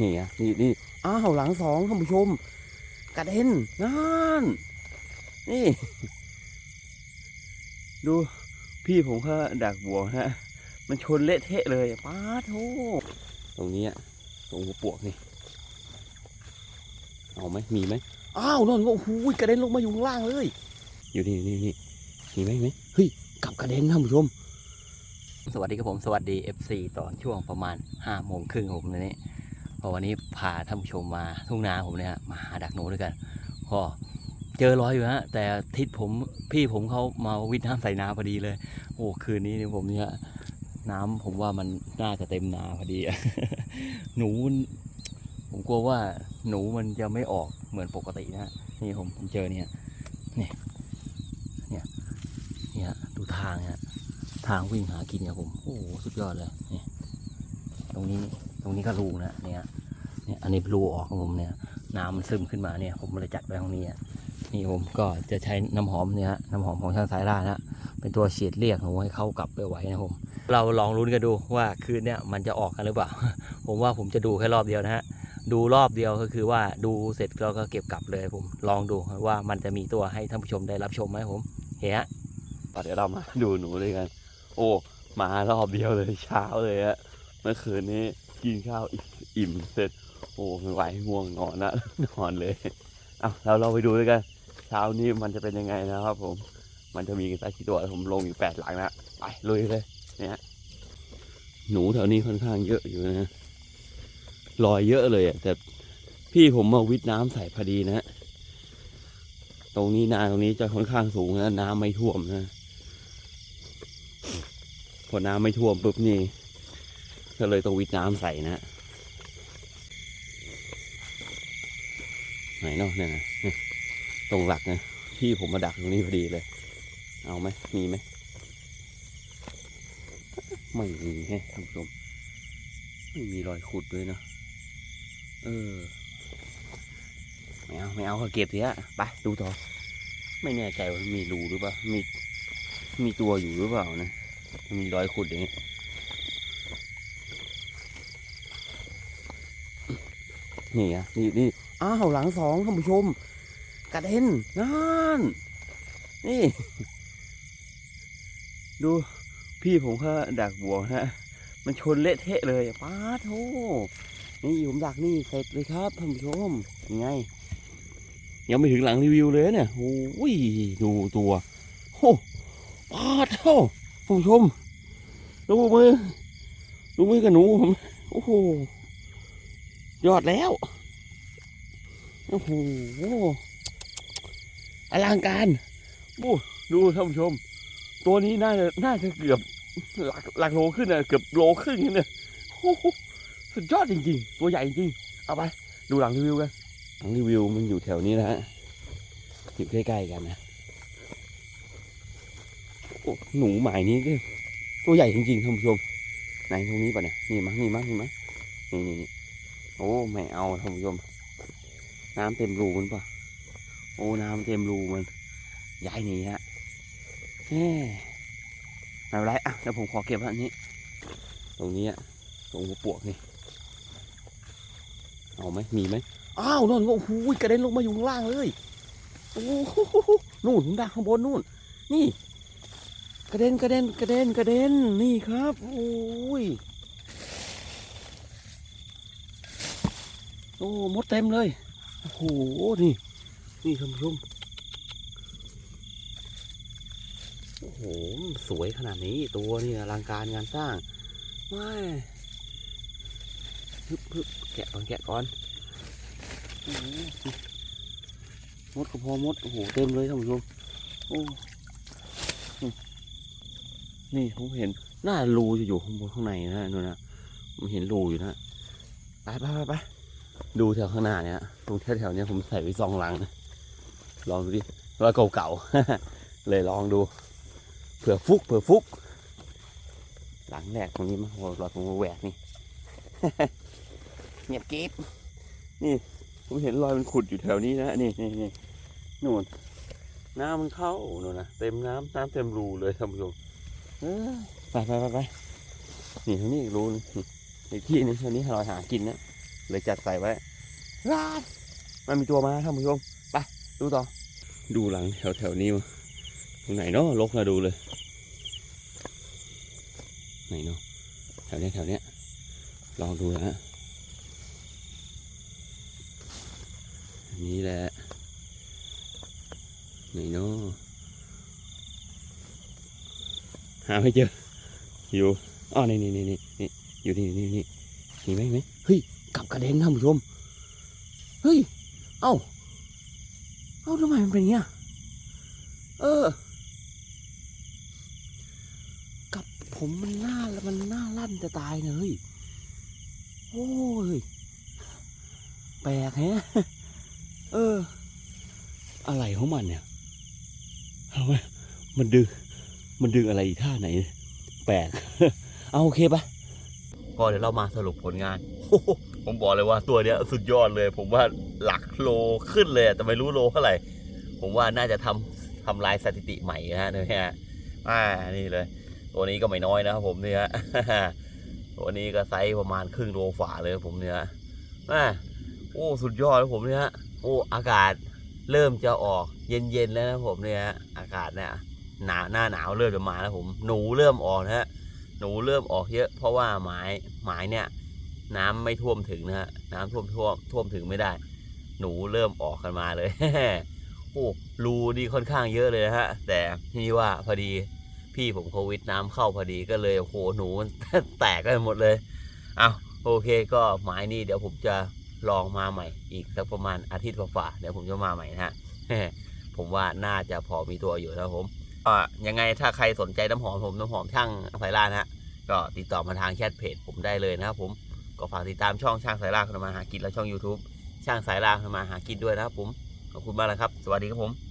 นี่อะนี่นี่อ้าวหลังสองท่านผู้ชม กระเด็นนั่นนี่ ดูพี่ผมเขาดักบัวฮะ มันชนเละเทะเลยป้าโทตรงนี้อะตรงหัวปวกนี่เอาไหมมีไหมอ้าวนนก็โอ้โหกระเด็นลงมาอยู่ข้างล่างเลย อยู่นี่นี่นี่มีไหมมีไหมเฮ้ยกลับกระเด็นท่านผู้ชมสวัสดีครับผม สวัสดี FC ตอนช่วงประมาณ5้าโมงครึ่งผมในนี้ พอวันนี้พาท่านผู้ชมมาทุ่งนาผมเนี่ยมาหาดักหนูด้วยกันก็เจอรอยอยู่ฮะแต่ทิศผมพี่ผมเขามาวิทน้ำใส่นาพอดีเลย โอ้คืนนี้เนี่ยผมเนี่ยน้ำผมว่ามันน่าจะเต็มนาพอดี หนูผมกลัวว่าหนูมันจะไม่ออกเหมือนปกตินะนี่ผมผมเจอเนี่ยนี่เนี่ยเนี่ยดูทางฮะทางวิ่งหากินเนี่ยผมโอ้สุดยอดเลยนี่ตรงนี้ รงนี้ก็รูนะเนี่ยเนี่ยอันนี้รูออกของผมเนี่ยน้ำมันซึมขึ้นมาเนี่ย ผมเลยจัดไว้ตรงนี้นี่ผมก็จะใช้น้ำหอมเนี่ยน้ำหอมของช่างสายล่านะเป็นตัวเฉียดเรียกหนูให้เข้ากับไปไว้นะผมเราลองลุ้นกันดูว่าคืนเนี่ยมันจะออกกันหรือเปล่า ผมว่าผมจะดูแค่รอบเดียวนะฮะดูรอบเดียวก็คือว่าดูเสร็จเราก็เก็บกลับเลยผมลองดูว่ามันจะมีตัวให้ท่านผู้ชมได้รับชมไหมผมเฮ้ยเดี๋ยวเรามาดูหนูด้วยกัน โอ้มารอบเดียวเลยเช้าเลยอะเมื่อคืนนี้ กินข้าวอิ่มเสร็จ โอ้ไม่ไหวง่วงนอนนะนอนเลยเอาเราเราไปดูด้วยกันเช้านี้มันจะเป็นยังไงนะครับผม มันจะมีกันสักกี่ตัวผมลงอยู่แปดหลังนะไปลุยเลยเนี่ยหนูแถวนี้ค่อนข้างเยอะอยู่นะลอยเยอะเลยอะแต่พี่ผมมาวิทน้ำใส่พอดีนะตรงนี้นาตรงนี้จะค่อนข้างสูงนะน้ำไม่ท่วมนะพอน้ำไม่ท่วมปุ๊บนี่ ก็เลยต้องวิทน้ำใส่นะไหนเนาะเนี่ยนะตรงหลักนะที่ผมมาดักตรงนี้พอดีเลย เอาไหมมีไหมไม่มีแฮะท่านผู้ชมไม่มีรอยขุดด้วยเนอะเออไม่เอาไม่เอาก็เก็บสิฮะไปดูต่อไม่แน่ใจว่ามีรูหรือเปล่ามีมีตัวอยู่หรือเปล่านะมีรอยขุดอย่างนี้ นี่นี่นี่อ้าวหลังสองท่านผู้ชม กระเด็นนั่นนี่ ดูพี่ผมเขาดักบัวฮะ มันชนเละเทะเลยป้าโทนี่ผมดักนี่เสร็จเลยครับท่านผู้ชมยังไง ยังไม่ถึงหลังรีวิวเลยเนี่ยโอ้ยดูตัวโอ้ป้าโทท่านผู้ชม ดูมือ ดูมือกับหนูผมโอ้โห ยอดแล้ว โอ้โหอลังการบูดูท่านผู้ชม ตัวนี้น่าจะน่าจะเกือบหลักหลักโลขึ้นอะเกือบโลครึ่งเนี่ยโอ้โหสุดยอดจริง ๆ ตัวใหญ่จริง เอาไป ดูหลังรีวิวกัน หลังรีวิวมันอยู่แถวนี้นะฮะ อยู่ใกล้ๆกันนะโอ้หนูหมายนี้ก็ตัวใหญ่จริงๆท่านผู้ชม ไหนตรงนี้ปะเนี่ย นี่มั้งนี่มั้งนี่มั้งนี่นี่นี่ โอ้ไม่เอาท่านผู้ชมน้ำเต็มรูมันปะโอ้น้ำเต็มรูมันย้ายหนีฮะแหมไม่เป็นไรอะเดี๋ยวผมขอเก็บอันนี้ ตรงนี้อะตรงหัวปวกนี่เอาไหมมีไหมอ้าวนนก็โอ้โหกระเด็นลงมาอยู่ข้างล่างเลยโอ้โหนู่นดักข้างบนนู่น นี่ กระเด็นกระเด็นกระเด็นกระเด็นนี่ครับโอ้ย โอ้มดเต็มเลย โอ้โห นี่ นี่ท่านผู้ชมโอ้โห สวยขนาดนี้ตัวนี่อลังการงานสร้าง ไม่ฮึบฮึบแกะก่อนแกะก่อนอมดก็พอมด โอ้โห เต็มเลยท่านผู้ชมโอ้นี่ผมเห็นหน้ารูจะอยู่ข้างบนข้างในนะนู่นนะผมเห็นรูอยู่นะ ไปไปไปไป ดูแถวข้างหน้าเนี่ยตรงแถวๆนี้ผมใส่ไว้ซองหลังนะลองดูดิรอยเก่าๆ เลยลองดู เผื่อฟุกเผื่อฟุก หลังแรกตรงนี้มั้งโอ้รอยผมแหวกนี่เงียบกิ๊บนี่ ผมเห็นรอยมันขุดอยู่แถวนี้นะนี่นี่นี่นู่นน้ำมันเข้าโน่นนะเต็มน้ำน้ำเต็มรูเลยท่านผู้ชมไปไปไปไปนี่ทางนี้อีกรูนึงนี่อีกที่นึงทางนี้เราหากินนะ เลยจัดใส่ไว้ว้ายมันมีตัวมาท่านผู้ชมไปดูต่อ ดูหลังแถวแถวๆนี้มาตรงไหนเนาะลกนะดูเลย ไหนเนาะแถวเนี้ยแถวเนี้ยลองดูนะฮะอันนี้แหละไหนเนาะหาไม่เจออยู่อ๋อนี่นี่นี่นี่นี่อยู่นี่นี่นี่นี่ไหมไหมเฮ้ย กลับกระเด็นท่านผู้ชม เฮ้ย เอ้า เอ้าทำไมมันเป็นอย่างเงี้ย เออ กับผมมันหน้ามันหน้าลั่นจะตายเลยโอ้ย แปลกแฮะ เออ อะไรของมันเนี่ยเอาไว้มันดึง มันดึงอะไรอีกท่าไหน แปลก เอาโอเคปะก็เดี๋ยวเรามาสรุปผลงาน ผมบอกเลยว่าตัวเนี้ยสุดยอดเลย ผมว่าหลักโลขึ้นเลยแต่ไม่รู้โลเท่าไหร่ ผมว่าน่าจะทำทำลายสถิติใหม่นะฮะเนี่ยอ่านี่เลย ตัวนี้ก็ไม่น้อยนะครับผมเนี่ยตัวนี้ก็ไซส์ประมาณครึ่งโลฝาเลยผมเนี่ยอ่าโอ้สุดยอดเลยผมเนี่ยโอ้อากาศเริ่มจะออกเย็นๆแล้วนะผมเนี่ยอากาศเนี่ยหนาหน้าหนาวเริ่มจะมาแล้วผมหนูเริ่มออกนะฮะหนูเริ่มออกเยอะเพราะว่าหมายหมายเนี่ย น้ำไม่ท่วมถึงนะฮะน้ำท่วมท่วมท่วมถึงไม่ได้ หนูเริ่มออกกันมาเลยโอ้รูนี่ค่อนข้างเยอะเลยนะฮะ แต่ที่ว่าพอดีพี่ผมโควิดน้ำเข้าพอดีก็เลยโอ้โหหนูแตกกันหมดเลยเอาโอเคก็หมายนี้เดี๋ยวผมจะลองมาใหม่ อีกสักประมาณอาทิตย์กว่าเดี๋ยวผมจะมาใหม่นะฮะผมว่าน่าจะพอมีตัวอยู่นะผมก็ยังไงถ้าใครสนใจน้ำหอมผมน้ำหอมช่างไฟล่านะฮะก็ติดต่อมาทางแชทเพจผมได้เลยนะครับผม ก็ฝากติดตามช่องช่างสายลากทำมาหากินและช่อง YouTube ช่างสายลากทำมาหากินด้วยนะครับผมขอบคุณมากเลยครับ สวัสดีครับผม